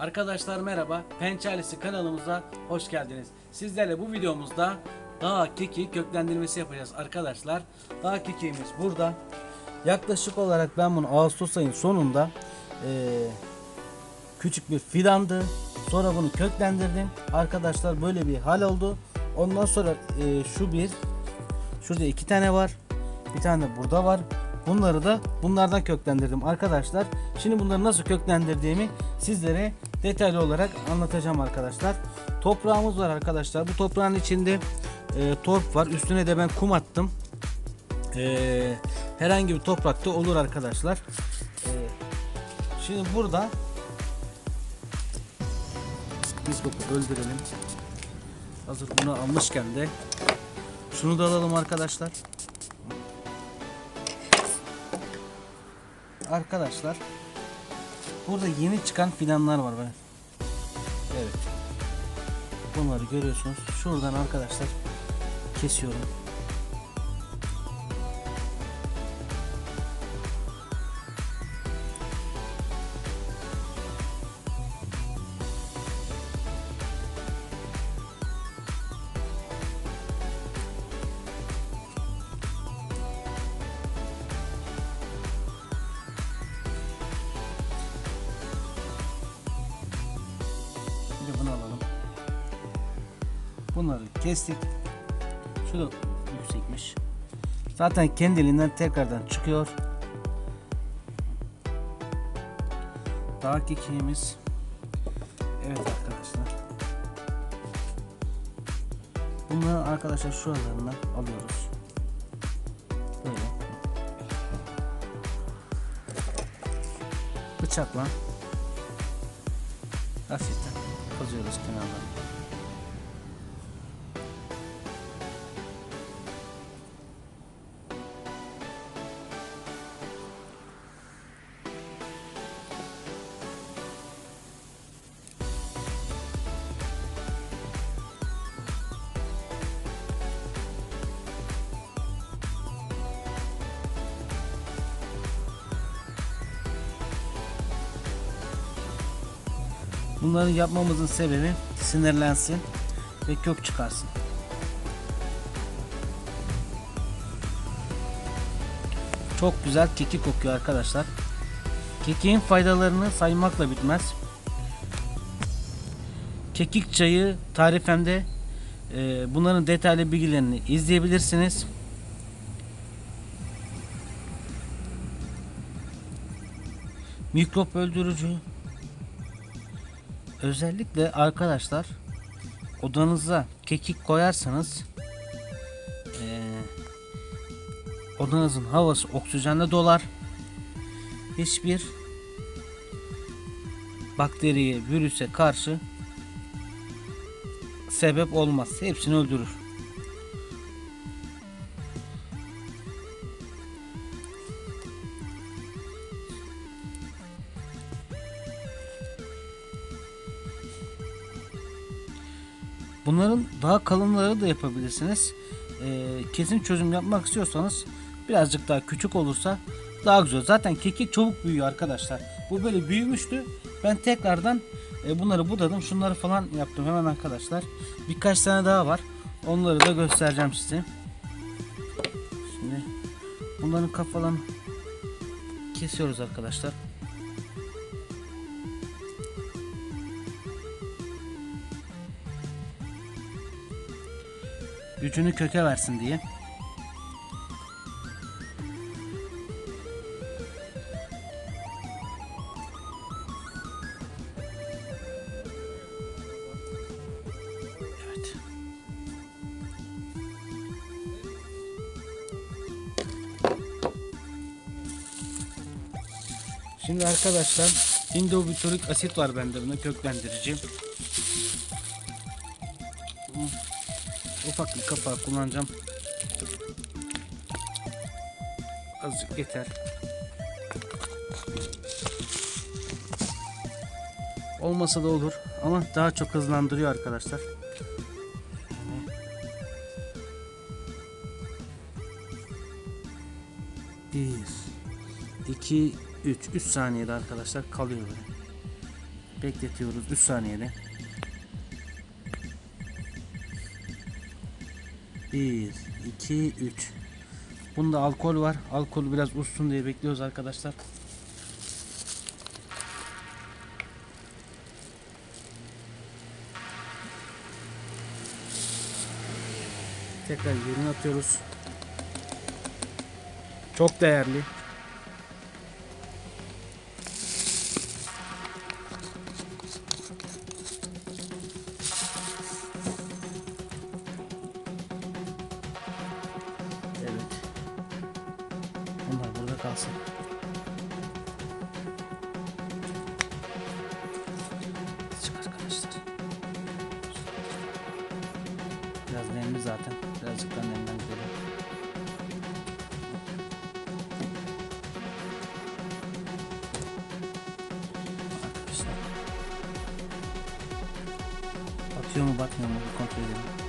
Arkadaşlar merhaba. Pençalesi kanalımıza hoş geldiniz. Sizlerle bu videomuzda dağ keki köklendirmesi yapacağız arkadaşlar. Dağ kekiğimiz burada. Yaklaşık olarak ben bunu Ağustos ayının sonunda eee, küçük bir fidandı. Sonra bunu köklendirdim. Arkadaşlar böyle bir hal oldu. Ondan sonra eee, şu bir Şurada iki tane var. Bir tane burada var. Bunları da bunlardan köklendirdim arkadaşlar. Şimdi bunları nasıl köklendirdiğimi sizlere detaylı olarak anlatacağım arkadaşlar. Toprağımız var arkadaşlar. Bu toprağın içinde e, torf var. Üstüne de ben kum attım. E, herhangi bir toprakta olur arkadaşlar. E, şimdi burada mikrobu öldürelim. Hazır bunu almışken de şunu da alalım arkadaşlar. Arkadaşlar burada yeni çıkan fidanlar var böyle. Evet. Bunları görüyorsunuz. Şuradan arkadaşlar kesiyorum. Bunları kestik. Şu da yüksekmiş. Zaten kendiliğinden tekrardan çıkıyor. Dağ kekiğimiz. Evet arkadaşlar. Bunları arkadaşlar şuralarından alıyoruz. Böyle. Bıçakla hafiften kazıyoruz kenardan. Bunları yapmamızın sebebi sinirlensin ve kök çıkarsın. Çok güzel kekik kokuyor arkadaşlar. Kekiğin faydalarını saymakla bitmez. Kekik çayı tarifemde e, bunların detaylı bilgilerini izleyebilirsiniz. Mikrop öldürücü, Özellikle arkadaşlar odanıza kekik koyarsanız eee, odanızın havası oksijenle dolar. Hiçbir bakteriye, virüse karşı sebep olmaz. Hepsini öldürür. Bunların daha kalınları da yapabilirsiniz. Ee, kesin çözüm yapmak istiyorsanız birazcık daha küçük olursa daha güzel. Zaten kekik çabuk büyüyor arkadaşlar. Bu böyle büyümüştü. Ben tekrardan e, bunları budadım. Şunları falan yaptım hemen arkadaşlar. Birkaç tane daha var. Onları da göstereceğim size. Şimdi bunların kafalarını kesiyoruz arkadaşlar. Gücünü köke versin diye. Evet. Şimdi arkadaşlar indobitorik asit var bende buna köklendirici. Ufak bir kapağı kullanacağım. Azıcık yeter. Olmasa da olur ama daha çok hızlandırıyor arkadaşlar. Bir, iki, 3 3 saniyede arkadaşlar kalıyor böyle. bekletiyoruz 3 saniyede. 1 2 3 Bunda alkol var. Alkolü biraz uçsun diye bekliyoruz arkadaşlar. Tekrar yerine atıyoruz. Çok değerli. Zaten. Birazcık da nemden. Batıyor mu batmıyor mu kontrol edelim.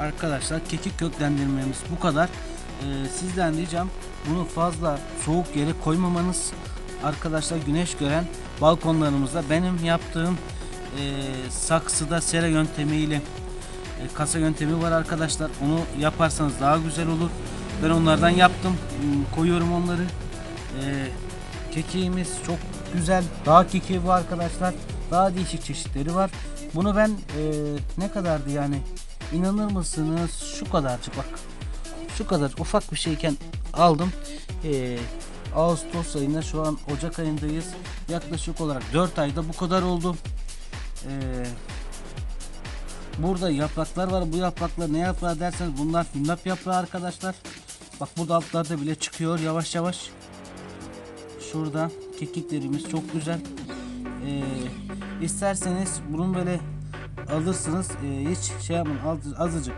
Arkadaşlar kekik köklendirmemiz bu kadar. Ee, sizden diyeceğim bunu fazla soğuk yere koymamanız. Arkadaşlar güneş gören balkonlarımızda benim yaptığım e, saksıda sera yöntemiyle e, kasa yöntemi var arkadaşlar. Onu yaparsanız daha güzel olur. Ben onlardan yaptım. Hmm, Koyuyorum onları. E, kekiğimiz çok güzel. Dağ kekiği bu arkadaşlar. Daha değişik çeşitleri var. Bunu ben e, ne kadardı yani inanır mısınız? Şu kadarcık bak. Şu kadar ufak bir şeyken aldım. Ee, Ağustos ayında şu an Ocak ayındayız. Yaklaşık olarak 4 ayda bu kadar oldu. Ee, burada yapraklar var. Bu yapraklar ne yaprağı derseniz bunlar hünnap yaprağı arkadaşlar. Bak burada altlarda bile çıkıyor yavaş yavaş. Şurada kekiklerimiz çok güzel. Ee, isterseniz bunun böyle alırsınız ee, hiç şey yapmayın az- azıcık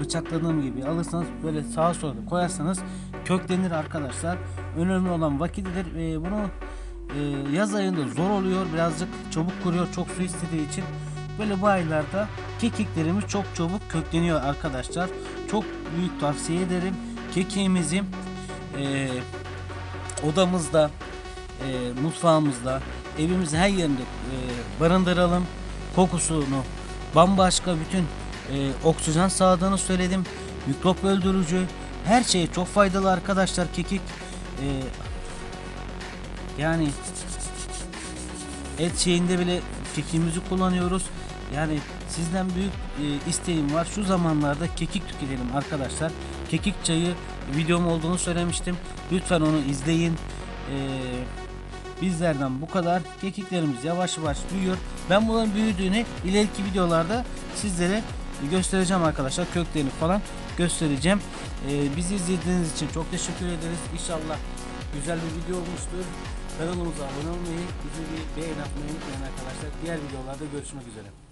bıçakladığım gibi alırsanız böyle sağa sola koyarsanız köklenir arkadaşlar. Önemli olan vakitidir. Ee, bunu e, yaz ayında zor oluyor. Birazcık çabuk kuruyor. Çok su istediği için. Böyle bu aylarda kekiklerimiz çok çabuk kökleniyor arkadaşlar. Çok büyük tavsiye ederim. Kekiğimizi e, odamızda, e, mutfağımızda, evimizin her yerinde e, barındıralım. Kokusunu bambaşka bütün e, oksijen sağladığını söyledim. Mikrop öldürücü. Her şeye çok faydalı arkadaşlar kekik. E, yani et şeyinde bile kekiğimizi kullanıyoruz. Yani sizden büyük e, isteğim var. Şu zamanlarda kekik tüketelim arkadaşlar. Kekik çayı videom olduğunu söylemiştim. Lütfen onu izleyin. E, bizlerden bu kadar. Kekiklerimiz yavaş yavaş büyüyor. Ben bunların büyüdüğünü ileriki videolarda sizlere göstereceğim arkadaşlar. Köklerini falan göstereceğim. E, bizi izlediğiniz için çok teşekkür ederiz. İnşallah güzel bir video olmuştur. Kanalımıza abone olmayı, bizi bir beğen atmayı unutmayın arkadaşlar. Diğer videolarda görüşmek üzere.